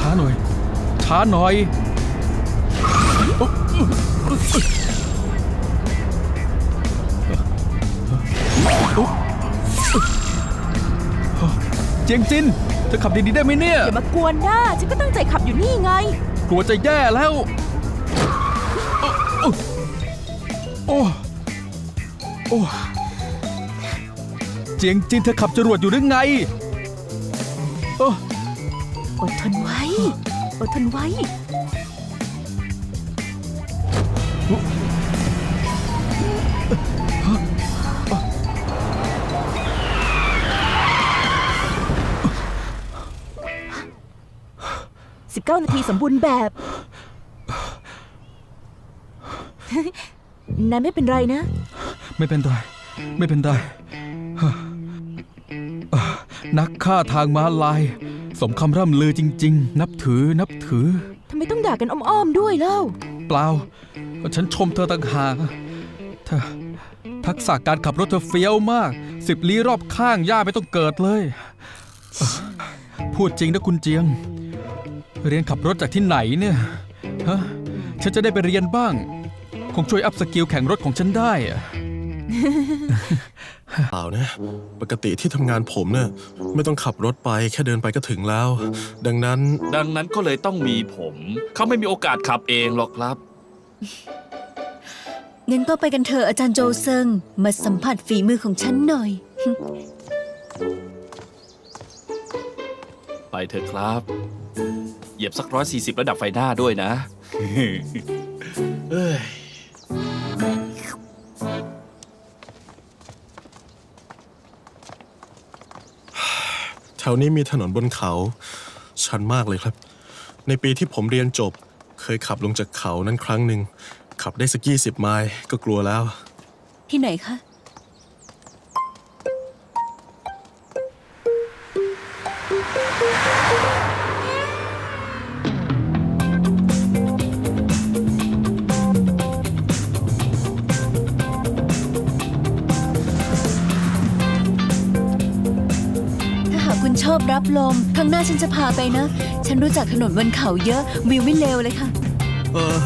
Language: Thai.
ช้าๆหน่อย ช้าหน่อย เจียงจินเธอขับดีๆได้ไหมเนี่ย อย่ามากวนหน้า ฉันก็ตั้งใจขับอยู่นี่ไง กลัวจะแย่แล้ว โอ้โอ้เจียงจินเธอขับจรวดอยู่หรือไงโอ้อ อดทนไว้ อดทนไว้ 19 นาทีสมบูรณ์แบบ นายไม่เป็นไรนะ ไม่เป็นไร ไม่เป็นไร นักฆ่าทางม้าลาย สมคำร่ำลือจริง ๆ นับถือนับถือ ทำไมต้องด่ากันอ้อมๆด้วยเล่า เปล่า ฉันชมเธอต่างหากเธอทักษะการขับรถเธอเฟี้ยวมาก สิบลี้รอบข้างย่าไม่ต้องเกิดเลยเอ่อพูดจริงนะคุณเจียง เรียนขับรถจากที่ไหนเนี่ยฮะฉันจะได้ไปเรียนบ้าง คงช่วยอัพสกิลแข่งรถของฉันได้อะ เปล่านะ ปกติที่ทำงานผมเนี่ยไม่ต้องขับรถไปแค่เดินไปก็ถึงแล้ว ดังนั้นดังนั้นก็เลยต้องมีผม เขาไม่มีโอกาสขับเองหรอกครับ งั้นก็ไปกันเถอะอาจารย์โจเซิง มาสัมผัสฝีมือของฉันหน่อย ไปเถอะครับ เหยียบสักร้อยสี่สิบระดับไฟหน้าด้วยนะ เอ้ย แถวนี้มีถนนบนเขา ชันมากเลยครับ ในปีที่ผมเรียนจบ เคยขับลงจากเขานั้นครั้งหนึ่ง ขับได้สักยี่สิบไมล์ก็กลัวแล้ว ที่ไหนคะ ชอบรับลมครั้งหน้าฉันจะพาไปนะ ฉันรู้จักถนนบนเขาเยอะวิวไม่เลวเลยค่ะ เออ